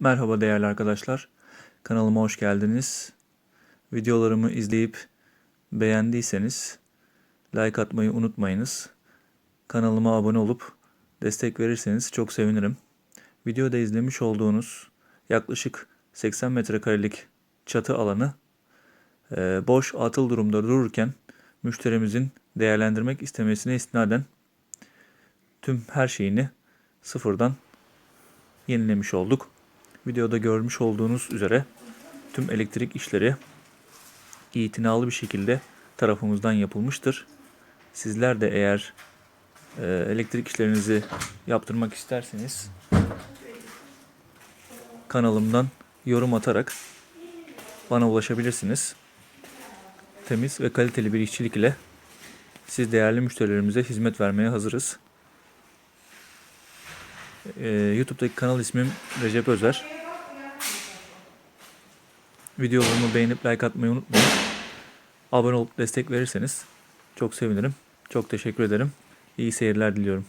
Merhaba değerli arkadaşlar. Kanalıma hoş geldiniz. Videolarımı izleyip beğendiyseniz like atmayı unutmayınız. Kanalıma abone olup destek verirseniz çok sevinirim. Videoda izlemiş olduğunuz yaklaşık 80 metrekarelik çatı alanı e, boş atıl durumda dururken müşterimizin değerlendirmek istemesine istinaden tüm her şeyini sıfırdan yenilemiş olduk. Videoda görmüş olduğunuz üzere tüm elektrik işleri itinalı bir şekilde tarafımızdan yapılmıştır. Sizler de eğer e, elektrik işlerinizi yaptırmak isterseniz kanalımdan yorum atarak bana ulaşabilirsiniz. Temiz ve kaliteli bir işçilik ile siz değerli müşterilerimize hizmet vermeye hazırız. Ee, YouTube'daki kanal ismim Recep Özer. Videolarımı beğenip like atmayı unutmayın. Abone olup destek verirseniz çok sevinirim. Çok teşekkür ederim. İyi seyirler diliyorum.